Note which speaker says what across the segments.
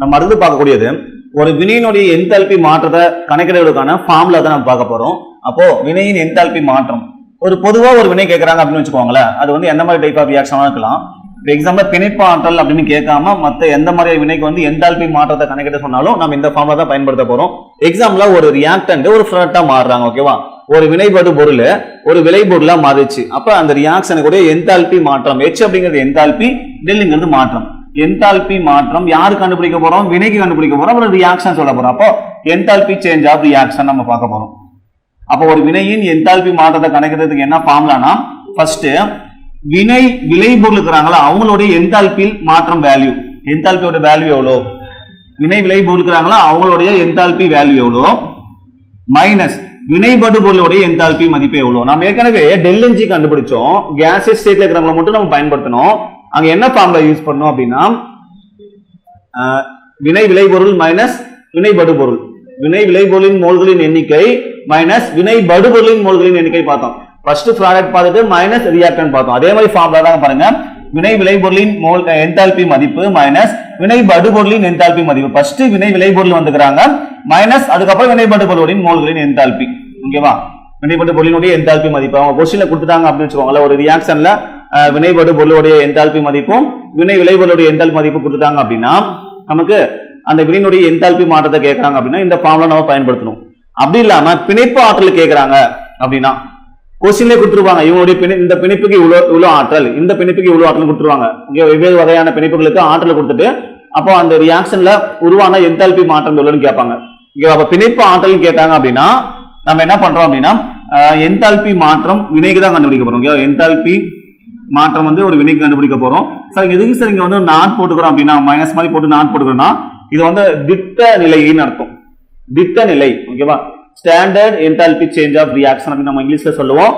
Speaker 1: நம்ம அடுத்து பார்க்கக்கூடியது. ஒரு வினையினுடைய என்தால்பி மாற்றத்தை கணக்கிடுவதற்கான ஃபார்முலா தான் நம்ம பார்க்க போறோம். அப்போ வினையின் என்தால்பி மாற்றம். ஒரு பொதுவா ஒரு வினை கேட்கறாங்க அப்படின்னு வச்சுக்கோங்களேன் அது வந்து எந்த மாதிரி டைப் ஆஃப் ரியாக்ஷனாக இருக்கலாம். இப்போ எக்ஸாம்பிள் பிணைப்பு ஆற்றல் அப்படின்னு கேட்காம மற்ற எந்த மாதிரி வினைக்கு வந்து என்டால்பி மாற்றத்தை கணக்கிட சொன்னாலும் நம்ம இந்த ஃபார்ம்ல தான் பயன்படுத்த போறோம். எக்ஸாம்பிளா ஒரு ரியாக்டன்ட் ஒரு ஃபிளட்டா மாறுறாங்க ஓகேவா ஒரு வினைபடு பொருள் ஒரு விளைபொருளா மாறிச்சு அப்ப அந்த ரியாக்ஷனுக்குடைய என்தால்பி மாற்றம் H அப்படிங்கிறது என்தால்பி டெல்லுங்கிறது மாற்றம். என்தால்பி மாற்றம் யாரு கண்டுபிடிக்க போறோம்? வினைக்கு கண்டுபிடிக்க போறோம். அப்புறம் ரியாக்ஷன் சொல்ல போறோம். அப்போ என்தால்பி சேஞ்ச் ஆஃப் ரியாக்ஷன் நம்ம பார்க்க போறோம். அப்போ ஒரு வினையின் என்தால்பி மாற்றத்தை கணக்கிறதுக்கு என்ன ஃபார்ம்லானா ஃபர்ஸ்ட் வினை விளைபொருள் இருக்கிறாங்களா அவங்களுடைய என்தால்பியில் மாற்றம் வேல்யூ என்தால்பியோட வேல்யூ எவ்வளோ? வினை விளைபொருள் இருக்கிறாங்களா அவங்களுடைய என்தால்பி வேல்யூ எவ்வளோ? மைனஸ் வினைபடு பொருளுடைய என்தால்பி மதிப்பு எவ்வளோ? நம்ம ஏற்கனவே டெல்லஞ்சி கண்டுபிடிச்சோம். கேஸ் ஸ்டேட்ல இருக்கிறவங்களை மட்டும் நம்ம பயன்படுத்தணும். அங்க என்ன ஃபார்முலா யூஸ் பண்ணோம் அப்படின்னா வினை விளைபொருள் மைனஸ் வினைபடு பொருள் வினை விளைபொருளின் மோல்களின் எண்ணிக்கை மைனஸ் வினை படுபொருளின் மோல்களின் எண்ணிக்கை பார்த்தோம். ஃபர்ஸ்ட் ப்ராடக்ட் பார்த்துட்டு மைனஸ் ரியாக்டன் பார்த்தோம். அதே மாதிரி ஃபார்முலா தான் பாருங்க. வினை விளைபொருளின் மோல் என்தால்பி மதிப்பு மைனஸ் வினை படுபொருளின் என்தால்பி மதிப்பு. ஃபர்ஸ்ட் வினை விளைபொருள் வந்துக்கிறாங்க. மைனஸ் அதுக்கப்புறம் வினை படுபொருளின் மோல்களின் என்தால்பி ஓகேவா வினைபடு பொருளினுடைய என்தால்பி மதிப்பு. அவங்க கொஸ்டின்ல கொடுத்துட்டாங்க அப்படின்னு வச்சுக்கோங்களேன். ஒரு ரியாக்ஷன்ல வினைபடு பொருளுடைய என்தால்பி மதிப்பும் வினை விளைபொருளுடைய என்தால்பி மதிப்பு கொடுத்துட்டாங்க அப்படின்னா நமக்கு அந்த வினையினுடைய என்தால்பி மாற்றத்தை கேட்கறாங்க அப்படின்னா இந்த ஃபார்முலா நம்ம பயன்படுத்தணும். அப்படி இல்லாம பிணைப்பு ஆற்றல் கேட்கறாங்க அப்படின்னா கொஸ்டின்லேயே கொடுத்துருவாங்க. இவங்களுடைய பிணை இந்த பிணைப்புக்கு இவ்வளோ இவ்வளோ ஆற்றல் இந்த பிணைப்புக்கு இவ்வளோ ஆற்றல் கொடுத்துருவாங்க. இங்கே வெவ்வேறு வகையான பிணைப்புகளுக்கு ஆற்றல் கொடுத்துட்டு அப்போ அந்த ரியாக்ஷன்ல உருவான என்தால்பி மாற்றம் எவ்வளோன்னு கேட்பாங்க. இங்கே அப்போ பிணைப்பு ஆற்றல் கேட்டாங்க அப்படின்னா நம்ம என்ன பண்றோம் அப்படின்னா என்தால்பி மாற்றம் வினைக்கு தான் கண்டுபிடிக்க போறோம். ஓகேவா என்தால்பி மாற்றம் வந்து ஒரு வினைக்கு கண்டுபிடிக்க போறோம். சார் எதுக்கு சார் இங்க வந்து நான் போட்டுக்கிறோம் அப்படின்னா மைனஸ் மாதிரி போட்டு நான் போட்டுக்கிறோம்னா இது வந்து திட்ட நிலைன்னு அர்த்தம். திட்ட நிலை ஓகேவா standard enthalpy change of reaction அப்படின்னு நம்ம இங்கிலீஷ்ல சொல்லுவோம்.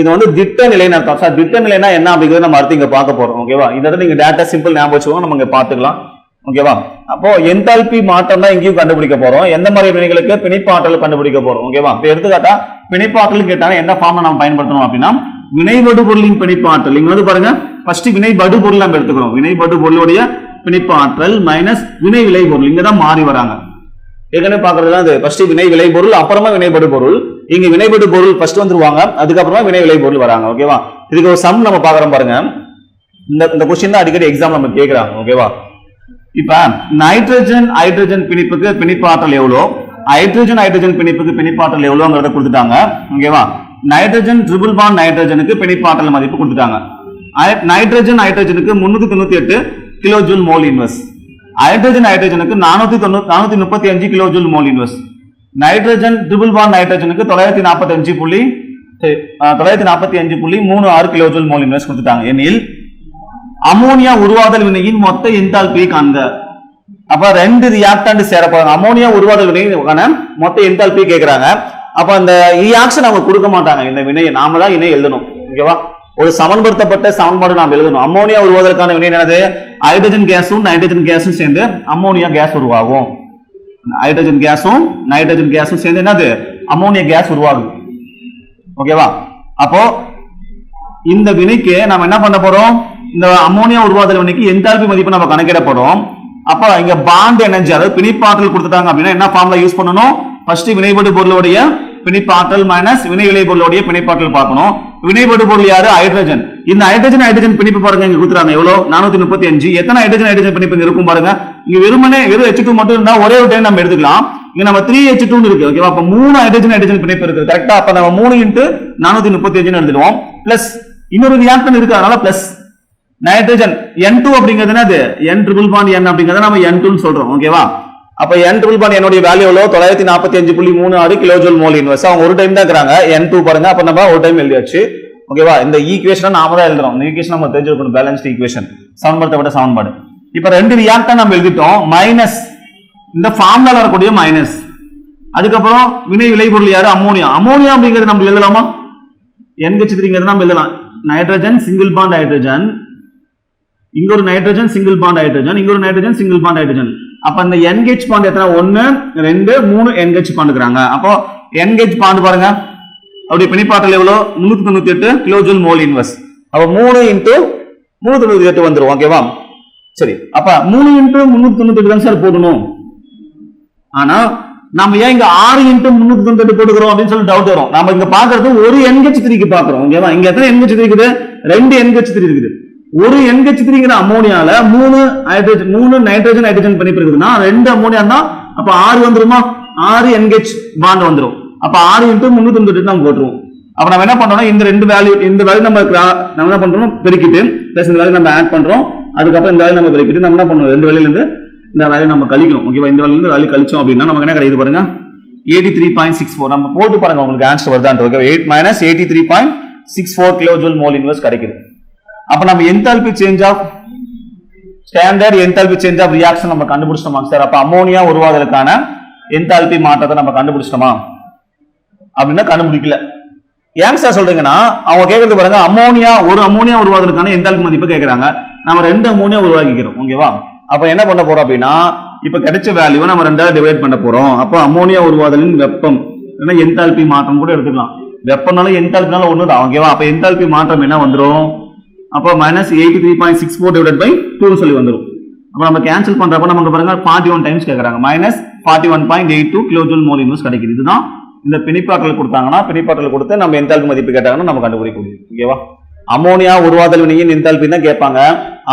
Speaker 1: இது வந்து திட்ட நிலைன்னு அர்த்தம். சார் திட்ட நிலைனா என்ன அப்படிங்கிறது நம்ம அடுத்து இங்க பார்க்க போறோம் ஓகேவா இந்த இடத்துல நீங்க டேட்டா சிம்பிள் ஞாபகம் வச்சுக்கோங்க நம்ம இங்க பாத்துக்கலாம் ஓகேவா அப்போ என்தால்பி மாற்றம் தான் இங்கேயும் கண்டுபிடிக்க போறோம். எந்த மாதிரி வினைகளுக்கு? பிணைப்பாற்றல் கண்டுபிடிக்க போறோம் ஓகேவா இப்போ எடுத்துக்காட்டா பிணைப்பாற்றல் கேட்டாங்க என்ன ஃபார்ம் நம்ம பயன்படுத்தணும் அப்படின்னா வினைபடு பொருளின் பிணைப்பாற்றல். இங்க வந்து பாருங்க ஃபர்ஸ்ட் வினைபடு பொருள் நம்ம எடுத்துக்கிறோம். வினைபடு பொருளுடைய பிணைப்பாற்றல் மைனஸ் வினை விளை பொருள் இங்க தான் மாறி வராங்க. ஏற்கனவே பாக்குறதுலாம் அது ஃபர்ஸ்ட் வினை விளை பொருள் அப்புறமா வினைபடு பொருள் இங்க வினைபடு பொருள் ஃபர்ஸ்ட் வந்துருவாங்க. அதுக்கப்புறமா வினை விளை பொருள் வராங்க ஓகேவா இதுக்கு ஒரு சம் நம்ம பாக்குறோம் பாருங்க. இந்த இந்த கொஸ்டின் தான் அடிக்கடி எக்ஸாம் நம்ம கேட்கிறாங்க. ஓகேவா இப்ப நைட்ரஜன் ஹைட்ரஜன் பிணைப்புக்கு பிணைப்பாற்றல் எவ்வளோ? ஹைட்ரஜன் ஹைட்ரஜன் பிணைப்புக்கு பிணைப்பாற்றல் எவ்வளோங்கிறத கொடுத்துட்டாங்க. ஓகேவா நைட்ரஜன் ட்ரிபிள் பாண்ட் நைட்ரஜனுக்கு பிணைப்பாற்றல் மதிப்பு கொடுத்துட்டாங்க. நைட்ரஜன் ஹைட்ரஜனுக்கு முன்னூத்தி தொண்ணூத்தி எட்டு kilo joule mole inverse hydrogen ஹைட்ரஜனுக்கு நானூத்தி தொண்ணூத்தி நானூத்தி முப்பத்தி அஞ்சு kilo joule mole inverse nitrogen triple bond நைட்ரஜனுக்கு தொள்ளாயிரத்தி நாற்பத்தி அஞ்சு புள்ளி சரி, தொள்ளாயிரத்தி நாற்பத்தி அஞ்சு புள்ளி மூணு ஆறு கிலோ ஜூல் மோல் இன்வெர்ஸ் கொடுத்துட்டாங்க. எனில் அமோனியா உருவாதல் வினையின் மொத்த என்தால்பியை காண்க. அப்ப ரெண்டு ரியாக்டன்ட் சேர அமோனியா உருவாதல் வினைக்கான மொத்த என்தால்பியை கேட்கிறாங்க அப்ப அந்த ரியாக்ஷன் அவங்க கொடுக்க மாட்டாங்க. இந்த வினையை நாம தான் இணை எழுதணும். ஓகேவா? ஒரு சமன்படுத்தப்பட்ட சமன்பாடு நாம் எழுதணும். அம்மோனியா உருவாவதற்கான வினை என்னது? ஹைட்ரஜன் கேஸும் நைட்ரஜன் கேஸும் சேர்ந்து அம்மோனியா கேஸ் உருவாகும். ஹைட்ரஜன் கேஸும் நைட்ரஜன் கேஸும் சேர்ந்து என்னது? அமோனியா கேஸ் உருவாகுது ஓகேவா? அப்போ இந்த வினைக்கு நம்ம என்ன பண்ண போறோம்? இந்த அமோனியா உருவாதல் வினைக்கு என்டால்பி மதிப்பு நம்ம கணக்கிட போறோம் அப்ப இங்க பாண்ட் எனர்ஜி அதாவது பிணைப்பாற்றல் கொடுத்துட்டாங்க அப்படின்னா என்ன ஃபார்ம்ல யூஸ் பண்ணணும்? ஃபர்ஸ்ட் வினைபடு பொருளுடைய பிணைப்பாற்றல் மைனஸ் வினை விளை பொருளுடைய பிணைப்பாற்றல் பார்க்கணும். வினைபடு பொருள் யாரு? ஹைட்ரஜன் இந்த ஹைட்ரஜன் ஹைட்ரஜன் பிணைப்பு பாருங்க இங்க கொடுத்துறாங்க. எவ்வளவு நானூத்தி முப்பத்தி அஞ்சு. எத்தனை ஹைட்ரஜன் ஹைட்ரஜன் பிணைப்பு இருக்கும் பாருங்க? இங்க வெறுமனே வெறும் H2 மட்டும் இருந்தா ஒரே ஒரு டைம் நம்ம எடுத்துக்கலாம். இங்க நம்ம த்ரீ ஹெச் டூ இருக்கு. ஓகேவா அப்ப மூணு ஹைட்ரஜன் ஹைட்ரஜன் பிணைப்பு இருக்கு. கரெக்டா அப்ப நம்ம மூணு இன்ட்டு நானூத்தி முப்பத்தி அஞ்சுன்னு எழுதிடுவோம். பிளஸ் இன்னொரு ரியாக்டன் இருக்கு. அதனால பிளஸ் நைட்ரஜன் என் டூ அப்படிங்கிறது என்னது? என் ட்ரிபிள் பாண்ட் என் அப்படிங்கறத நம்ம என் டூன்னு சொல்றோம். ஓகேவா அப்ப என் ட்ரிபிள் பாண்ட் என்னுடைய வேல்யூ தொள்ளாயிரத்தி நாற்பத்தி அஞ்சு புள்ளி மூணு ஆறு கிலோ ஜோல் மோல் இன்வெர்ஸ் அவங்க ஒரு டைம் தான் இருக்கிறாங்க. என் டூ பாருங்க. அப்ப நம்ம ஒரு டைம் எழுதியாச்சு. ஓகேவா இந்த ஈக்குவேஷன் நாம தான் எழுதுறோம். இந்த ஈக்குவேஷன் நம்ம தெரிஞ்சிருக்கணும் பேலன்ஸ்ட் ஈக்குவேஷன் சமன்படுத்தப்பட்ட சமன்பாடு. இப்ப ரெண்டு ரியாக்டர் நம்ம எழுதிட்டோம். மைனஸ் இந்த ஃபார்ம்ல வரக்கூடிய மைனஸ் அதுக்கப்புறம் வினை விளைபொருள் யாரு? அமோனியா அமோனியா அப்படிங்கிறது நம்ம எழுதலாமா? NH நம்ம எழுதலாம். நைட்ரஜன் சிங்கிள் பாண்ட் ஹைட்ரஜன் இங்க ஒரு நைட்ரஜன் சிங்கிள் பாண்ட் ஹைட்ரஜன் இங்க ஒரு நைட்ரஜன் சிங்கிள் பாண்ட் ஹைட்ரஜன் அப்ப இந்த என்கேஜ் பாண்ட் எத்தனை? ஒன்னு ரெண்டு மூணு NH பாண்டுக்கிறாங்க அப்போ என்கேஜ் பாண்ட் பாருங்க. அப்படி பிணைப்பாற்றல் எவ்வளோ? முன்னூத்தி தொண்ணூத்தி எட்டு கிலோஜூல் மோல் இன்வெஸ் அப்போ மூணு இன்ட்டு முன்னூத்தி தொண்ணூத்தி எட்டு வந்துரும். ஓகேவா சரி. அப்ப மூணு இன்ட்டு முன்னூத்தி தொண்ணூத்தி தான் சார் போடணும்? ஆனா நம்ம ஏன் இங்க ஆறு இன்ட்டு முன்னூத்தி தொண்ணூத்தி போட்டுக்கிறோம் அப்படின்னு சொல்லி டவுட் வரும். நம்ம இங்க பாக்குறது ஒரு என்கெச் த்ரீக்கு பாக்குறோம் ஓகேவா இங்க எத்தனை என்கெச் த்ரீ இருக்குது ரெண்டு என்கெச் த்ரீ இருக்குது. ஒரு என்ஹெச் த்ரீங்கிற அமோனியால மூணு ஹைட்ரஜன் மூணு நைட்ரஜன் ஹைட்ரஜன் பண்ணி இருக்குதுன்னா ரெண்டு அமோனியா தான் அப்ப ஆறு வந்துருமா? ஆறு என்ஹெச் பாண்ட் வந்துரும். அப்ப ஆறு இன்ட்டு முன்னூத்தி தொண்ணூத்தி நம்ம போட்டுருவோம். அப்ப நம்ம என்ன பண்றோம்னா இந்த ரெண்டு வேல்யூ இந்த வேல்யூ நம்ம நம்ம என்ன பண்றோம்? பெருக்கிட்டு பிளஸ் இந்த வேல்யூ நம்ம ஆட் பண்றோம். அதுக்கப்புறம் இந்த வேல்யூ நம்ம பெருக்கிட்டு நம்ம என்ன பண்ணுவோம்? ரெண்டு வேலையில இருந்து இந்த வேலையை நம்ம கழிக்கணும். ஓகேவா இந்த வேலையில இருந்து வேலையை கழிச்சோம் அப்படின்னா நமக்கு என்ன கிடைக்குது பாருங்க? Eighty three point six four நம்ம போட்டு பாருங்க உங்களுக்கு answer வருதான்ட்டு okay eight minus eighty three point six four kilo joule mole invest கிடைக்குது. அப்ப நம்ம enthalpy change of standard enthalpy change of reaction நம்ம கண்டுபிடிச்சிட்டோமா சார் அப்ப அமோனியா உருவாதலுக்கான என்தால்பி மாற்றத்தை நம்ம கண்டுபிடிச்சிட்டோமா? அப்படின்னா கண்டுபிடிக்கல. ஏன் சார் சொல்றீங்கன்னா அவங்க கேட்கறது பாருங்க அமோனியா ஒரு அமோனியா உருவாக்குறதுக்கான எந்தால்பி மதிப்பு கேட்கறாங்க நம்ம ரெண்டு அமோனியா உருவாக்கிக்கிறோம் ஓகேவா அப்ப என்ன பண்ண போறோம் அப்படின்னா இப்ப கிடைச்ச வேல்யூவை நம்ம ரெண்டாவது டிவைட் பண்ண போறோம். அப்போ அமோனியா உருவாதலின் வெப்பம் இல்லைன்னா எந்தால்பி மாற்றம் கூட எடுத்துக்கலாம். வெப்பம்னாலும் எந்தால்பினாலும் ஒன்று தான் ஓகேவா அப்ப என்தால்பி மாற்றம் என்ன வந்துடும் அப்போ minus eighty three point six four divide by two சொல்லி வந்துடும் அப்போ நம்ம கேன்சல் பண்ணுறப்ப நமக்கு பாருங்க ஃபார்ட்டி ஒன் டைம்ஸ் கேட்குறாங்க minus forty one point eight two kilo joule mole invest கிடைக்குது. இதுதான் இந்த பிணிப்பாற்றல் கொடுத்தாங்கன்னா பிணிப்பாற்றல் கொடுத்து நம்ம எந்தால்பி மதிப்பு கேட்டாங்கன்னா நம்ம கண்டுபிடிக்க முடியும். ஓகேவா அமோனியா உருவாதல் வினையின் எந்தால்பி தான் கேட்பாங்க.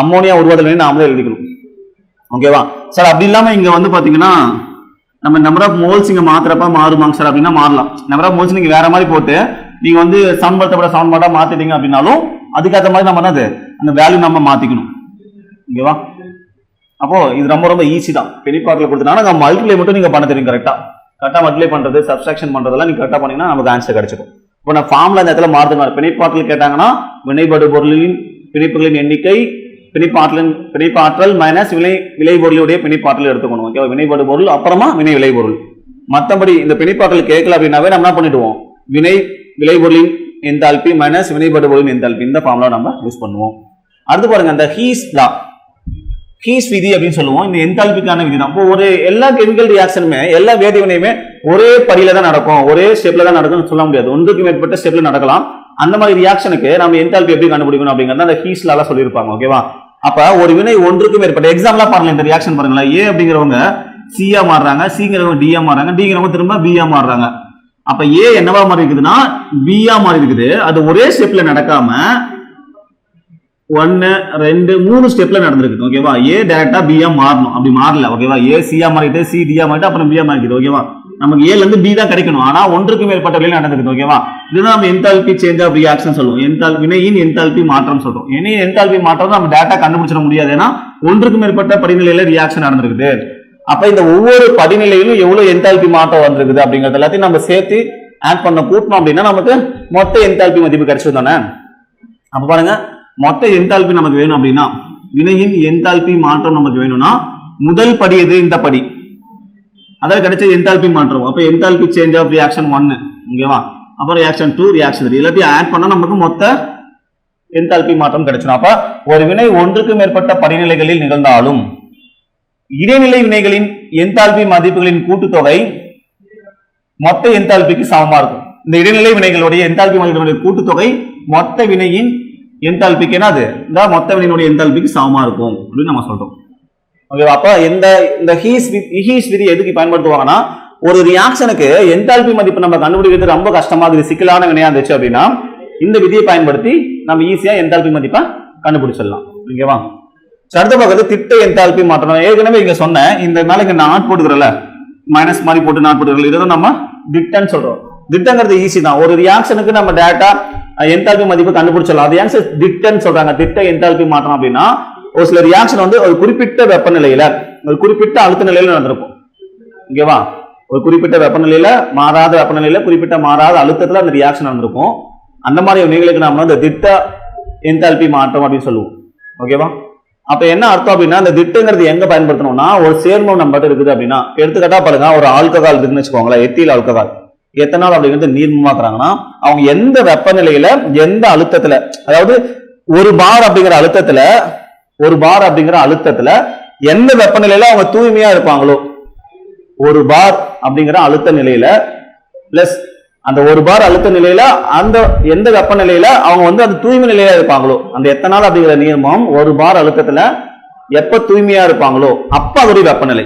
Speaker 1: அமோனியா உருவாதல் வினை நாமளே எழுதிக்கணும். ஓகேவா சார் அப்படி இல்லாமல் இங்கே வந்து பார்த்தீங்கன்னா நம்ம நம்பர் ஆஃப் மோல்ஸ் இங்கே மாத்திரப்ப மாறுமாங்க சார் அப்படின்னா மாறலாம். நம்பர் ஆஃப் மோல்ஸ் நீங்கள் வேற மாதிரி போட்டு நீங்க வந்து சமன்படுத்தப்பட சமன்பாடா மாத்திட்டீங்க அப்படின்னாலும் அதுக்கேற்ற மாதிரி நம்ம என்னது? அந்த வேல்யூ நம்ம மாத்திக்கணும். ஓகேவா அப்போ இது ரொம்ப ரொம்ப ஈஸி தான். பெனிப்பாட்டில் கொடுத்தனால நம்ம மல்டிப்ளை மட்டும் நீங்க பண்ண தெரியும் கரெக்டா கரெக்டா மல்டிப்ளை பண்றது சப்ஸ்ட்ராக்ஷன் பண்றதெல்லாம் நீங்க கரெக்டா பண்ணீங்கன்னா நமக்கு ஆன்சர் கிடைச்சிடும் இப்போ நான் ஃபார்ம்ல அந்த இடத்துல மாறுதுனால பிணைப்பாற்றல் கேட்டாங்கன்னா வினைபடு பொருளின் பிணைப்புகளின் எண்ணிக்கை பிணைப்பாற்றலின் பிணைப்பாற்றல் மைனஸ் விலை விளைபொருளுடைய பிணைப்பாற்றல் எடுத்துக்கணும். ஓகேவா வினைபடு பொருள் அப்புறமா வினை விளைபொருள் மற்றபடி இந்த பிணைப்பாற்றல் கேட்கல அப்படின்னாவே நம்ம என்ன பண்ணிடுவோம்? வினை விளைபொருளின் எந்தால்பி மைனஸ் வினைபடு பொருளின் எந்தால்பி இந்த ஃபார்முலா நம்ம யூஸ் பண்ணுவோம். அடுத்து பாருங்க அந்த ஹீஸ் லா ஹீஸ் விதி அப்படின்னு சொல்லுவோம். இந்த என்தால்பிக்கான விதி தான். ஒரு எல்லா கெமிக்கல் ரியாக்ஷனுமே எல்லா வேதிவினையுமே ஒரே படியில தான் நடக்கும். ஒரே ஸ்டெப்ல தான் நடக்கும்னு சொல்ல முடியாது. ஒன்றுக்கு மேற்பட்ட ஸ்டெப்ல நடக்கலாம். அந்த மாதிரி ரியாக்ஷனுக்கு நம்ம என்தால்பி எப்படி கண்டுபிடிக்கணும் அப்படிங்கிறத அந்த ஹீஸ்லால சொல்லியிருப்பாங்க ஓகேவா அப்ப ஒரு வினை ஒன்றுக்கு மேற்பட்ட எக்ஸாம்பிளா பாருங்க இந்த ரியாக்ஷன் பாருங்களேன். ஏ அப்படிங்கிறவங்க சியா மாறுறாங்க சிங்கிறவங்க டியா மாறுறாங்க டிங்கிறவங்க திரும்ப பியா மாறுறாங்க. அப்ப ஏ என்னவா மாறி இருக்குதுன்னா பியா மாறி இருக்குது அது ஒரே ஸ்டெப்ல நடக்காம ஒன்னு ரெண்டு மூணு ஸ்டெப்ல நடந்திருக்கு ஓகேவா ஏ டேரக்டா பியா மாறணும். அப்படி மாறல. ஓகேவா ஏ சியா மாறிட்டு சி டியா மாறிட்டு அப்புறம் பியா மாறிக்குது. ஓகேவா நமக்கு ஏல இருந்து பி தான் கிடைக்கணும். ஆனா ஒன்றுக்கு மேற்பட்ட வழியில் நடந்திருக்கு ஓகேவா இதுதான் நம்ம என்தால்பி சேஞ்ச் ஆஃப் ரியாக்ஷன் சொல்லுவோம். என்தால் வினையின் என்தால்பி மாற்றம் சொல்றோம். இனி என்தால்பி மாற்றம் நம்ம டேட்டா கண்டுபிடிச்சிட முடியாது. ஏன்னா ஒன்றுக்கு மேற்பட்ட படிநிலையில ரியாக்ஷன் நடந்திருக்குது. அப்ப இந்த ஒவ்வொரு படிநிலையிலும் எவ்வளவு என்தால்பி மாற்றம் வந்திருக்குது அப்படிங்கறது எல்லாத்தையும் நம்ம சேர்த்து ஆட் பண்ண கூட்டணும் அப்படின்னா நமக்கு மொத்த என்தால்பி மதிப்பு கிடைச்சது தானே? அப்ப பாருங்க மொத்த என்தால்பி நமக்கு வேணும் அப்படின்னா வினையின் என்தால்பி மாற்றம் நமக்கு வேணும்னா முதல் படி எது? இந்த படி. அதாவது கிடைச்ச என்தால்பி மாற்றம் அப்ப என்தால்பி சேஞ்ச் ஆஃப் ரியாக்ஷன் ஒன்னு ஓகேவா அப்புறம் ரியாக்ஷன் டூ ரியாக்ஷன் த்ரீ எல்லாத்தையும் ஆட் பண்ணா நமக்கு மொத்த என்தால்பி மாற்றம் கிடைச்சிடும் அப்ப ஒரு வினை ஒன்றுக்கு மேற்பட்ட படிநிலைகளில் நிகழ்ந்தாலும் இடைநிலை வினைகளின் என்தால்பி மதிப்புகளின் கூட்டுத்தொகை மொத்த என்தால்பிக்கு சமமா இருக்கும். இந்த இடைநிலை வினைகளுடைய என்தால்பி மதிப்புகளுடைய கூட்டுத்தொகை மொத்த வினையின் என்தால்பிக்கு என்ன அது இந்த மொத்த வினையினுடைய என்தால்பிக்கு சமமா இருக்கும் அப்படின்னு நம்ம சொல்றோம். ஓகேவா அப்ப இந்த இந்த ஹீஸ் ஹீஸ் விதி எதுக்கு பயன்படுத்துவாங்கன்னா ஒரு ரியாக்ஷனுக்கு என்தால்பி மதிப்பு நம்ம கண்டுபிடிக்கிறது ரொம்ப கஷ்டமா இது சிக்கலான வினையா இருந்துச்சு அப்படின்னா இந்த விதியை பயன்படுத்தி நம்ம ஈஸியா என்தால்பி மதிப்பை கண்டுபிடிச்சிடலாம். ஓகேவா அடுத்த பக்கத்து திட்ட என்தால்பி மாற்றம் ஏற்கனவே இங்க சொன்னேன் இந்த மேல இங்க நாட் போட்டுக்கிறல மைனஸ் மாதிரி போட்டு நாட் போட்டுக்கிறல இதை நம்ம திட்டன்னு சொல்றோம். திட்டங்கிறது ஈஸி தான். ஒரு ரியாக்ஷனுக்கு நம்ம டேட்டா என்தால்பி மதிப்பு கண்டுபிடிச்சிடலாம். அது ஏன்சர் திட்டன்னு சொல்றாங்க? திட்ட என்தால்பி மாற்றம் அப்படின்னா ஒரு சில ரியாக்ஷன் வந்து ஒரு குறிப்பிட்ட வெப்பநிலையில ஒரு குறிப்பிட்ட அழுத்த நிலையில நடந்திருக்கும். ஓகேவா ஒரு குறிப்பிட்ட வெப்பநிலையில மாறாத வெப்பநிலையில குறிப்பிட்ட மாறாத அழுத்தத்துல அந்த ரியாக்ஷன் நடந்திருக்கும். அந்த மாதிரி நிகழ்வுக்கு நாம வந்து திட்ட என்தால்பி மாற்றம் அப்படின்னு சொல்லுவோம். ஓகேவா அப்ப என்ன அர்த்தம் அப்படின்னா இந்த திட்டுங்கிறது எங்க பயன்படுத்தணும்னா ஒரு சேர்மம் நம்மகிட்ட இருக்குது அப்படின்னா எடுத்துக்கிட்டா பாருங்க ஒரு ஆல்கஹால் இருக்குன்னு வச்சுக்கோங்களேன் எத்தில் ஆல்கஹால் எத்தனால் அப்படிங்கிறது நீர்மமாக்குறாங்கன்னா அவங்க எந்த வெப்பநிலையில எந்த அழுத்தத்துல அதாவது ஒரு பார் அப்படிங்கிற அழுத்தத்துல ஒரு பார் அப்படிங்கிற அழுத்தத்துல எந்த வெப்பநிலையில அவங்க தூய்மையா இருப்பாங்களோ ஒரு பார் அப்படிங்கிற அழுத்த நிலையில பிளஸ் அந்த ஒரு பார் அழுத்த நிலையில அந்த எந்த வெப்பநிலையில அவங்க வந்து அந்த தூய்மை நிலையில இருப்பாங்களோ அந்த எத்தனால் அப்படிங்கிற நியமம் ஒரு பார் அழுத்தத்துல எப்ப தூய்மையா இருப்பாங்களோ அப்ப அதோடைய வெப்பநிலை.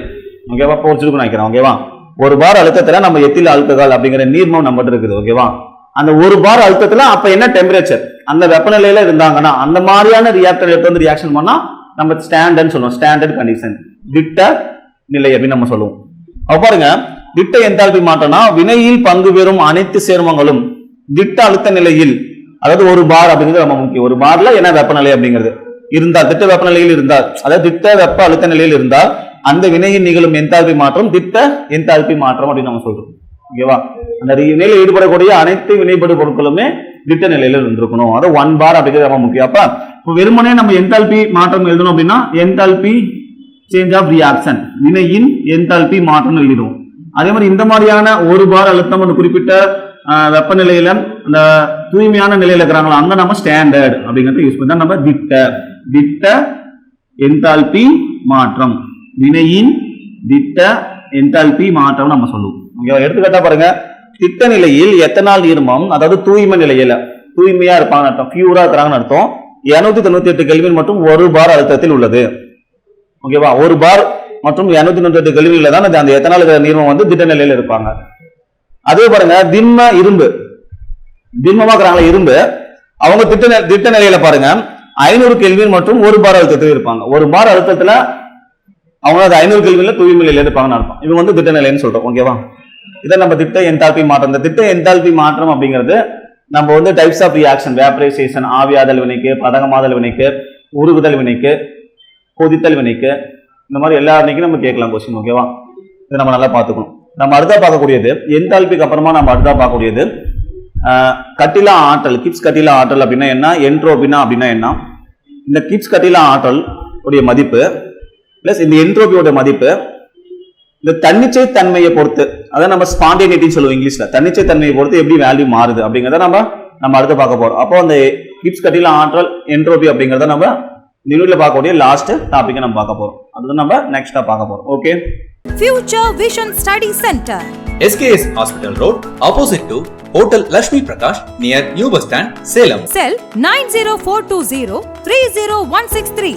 Speaker 1: ஓகேவா போச்சுருக்கு நினைக்கிறேன் ஓகேவா ஒரு பார் அழுத்தத்துல நம்ம எத்தில் ஆல்கஹால் அப்படிங்கிற நீர்மம் நம்மகிட்ட இருக்குது ஓகேவா அந்த ஒரு பார் அழுத்தத்துல அப்ப என்ன டெம்பரேச்சர் அந்த வெப்பநிலையில இருந்தாங்கன்னா அந்த மாதிரியான ரியாக்டர் எடுத்து வந்து ரியாக்ஷன் பண்ணா நம்ம ஸ்டாண்டர்ட் சொல்லுவோம் ஸ்டாண்டர்ட் கண்டிஷன் திட்ட நிலை அப்படின்னு நம்ம சொல்லுவோம். அப்ப பாருங்க திட்ட என்தால்பி மாற்றம்னா வினையில் பங்கு பெறும் அனைத்து சேர்மங்களும் திட்ட அழுத்த நிலையில் அதாவது ஒரு பார் அப்படிங்கிறது ரொம்ப முக்கியம். ஒரு பார்ல என்ன வெப்பநிலை அப்படிங்கிறது? இருந்தால் திட்ட வெப்பநிலையில் இருந்தால் அதாவது திட்ட வெப்ப அழுத்த நிலையில் இருந்தால் அந்த வினையில் நிகழும் என்தால்பி மாற்றம் திட்ட என்தால்பி மாற்றம் அப்படின்னு நம்ம சொல்றோம். ஓகேவா அந்த வினையில் ஈடுபடக்கூடிய அனைத்து வினைப்படு பொருட்களுமே திட்ட நிலையில இருந்திருக்கணும். அது ஒன் பார் அப்படிங்கிறது ரொம்ப முக்கியம். அப்ப இப்போ வெறுமனே நம்ம என்தால்பி மாற்றம் எழுதணும் அப்படின்னா என்தால்பி சேஞ்ச் ஆஃப் ரியாக்ஷன் வினையின் என்தால்பி மாற்றம் எழுதிடுவோம். அதே மாதிரி இந்த மாதிரியான ஒரு பார் அழுத்தம் அந்த குறிப்பிட்ட வெப்பநிலையில அந்த தூய்மையான நிலையில இருக்கிறாங்களோ அங்க நம்ம ஸ்டாண்டர்ட் அப்படிங்கறத யூஸ் பண்ணி நம்ம திட்ட. திட்ட என்தால்பி மாற்றம். வினையின் திட்ட என்தால்பி மாற்றம் நம்ம சொல்லுவோம். ஓகேவா எடுத்துக்காட்டா பாருங்க. திட்ட நிலையில் எத்தனால் நீர்மம் அதாவது தூய்மை நிலையில தூய்மையா இருப்பாங்கன்னு அர்த்தம். பியூரா இருக்கிறாங்கன்னு அர்த்தம். இருநூத்தி தொண்ணூத்தி எட்டு கெல்வின் மட்டும் ஒரு பார் அழுத்தத்தில் உள்ளது. ஓகேவா ஒரு பார் மற்றும் இரநூத்தி தொண்ணூத்தி எட்டு தான் அந்த எத்தனால் நீர்மம் வந்து திட்ட நிலையில இருப்பாங்க. அதே பாருங்க திண்ம இரும்பு. திண்மமா இருக்கிறாங்களா இரும்பு. அவங்க திட்ட திட்ட நிலையில பாருங்க ஐநூறு கெல்வின் மற்றும் ஒரு பார் அழுத்தத்தில் இருப்பாங்க. ஒரு பார் அழுத்தத்துல அவங்க அது ஐநூறு கெல்வின்ல தூய்மை நிலையில இருப்பாங்கன்னு அர்த்தம். இவங்க வந்து திட்ட நிலைன்னு சொல்றோம் ஓகேவா இதை நம்ம திட்ட என்தால்பி மாற்றம். இந்த திட்ட என்தால்பி மாற்றம் அப்படிங்கிறது நம்ம வந்து டைப்ஸ் ஆஃப் ரியாக்ஷன் வேப்பரைசேஷன் ஆவியாதல் வினைக்கு பதகமாதல் வினைக்கு உருகுதல் வினைக்கு கொதித்தல் வினைக்கு இந்த மாதிரி எல்லா அன்னைக்கும் நம்ம கேட்கலாம் கொஸ்டின் ஓகேவா இதை நம்ம நல்லா பார்த்துக்கணும். நம்ம அடுத்தா பார்க்கக்கூடியது என்தால்பிக்கு அப்புறமா நம்ம அடுத்தா பார்க்கக்கூடியது கட்டிலா ஆற்றல் கிப்ஸ் கட்டிலா ஆற்றல் அப்படின்னா என்ன என்ட்ரோபினா அப்படின்னா என்ன? இந்த கிப்ஸ் கட்டிலா ஆற்றல் உடைய மதிப்பு பிளஸ் இந்த என்ட்ரோபியோட மதிப்பு இந்த தன்னிச்சை தன்மையை பொறுத்து அதான் நம்ம ஸ்பான்டேனிட்டின்னு சொல்லுவோம் இங்கிலீஷ்ல. தன்னிச்சை தன்மையை பொறுத்து எப்படி வேல்யூ மாறுது அப்படிங்கறத நம்ம நம்ம அடுத்து பார்க்க போறோம். அப்போ அந்த கிப்ஸ் கட்டில ஆற்றல் என்ட்ரோபி அப்படிங்கிறத நம்ம நியூட்ல பார்க்கக்கூடிய லாஸ்ட் டாபிக்கை நம்ம பார்க்க போறோம் அதுதான் நம்ம நெக்ஸ்டா பார்க்க போறோம் okay
Speaker 2: Future Vision Study Center.
Speaker 3: SKS Hospital Road, opposite to Hotel Lakshmi Prakash, near New Bus Stand, Salem.
Speaker 2: Cell 90420 30163.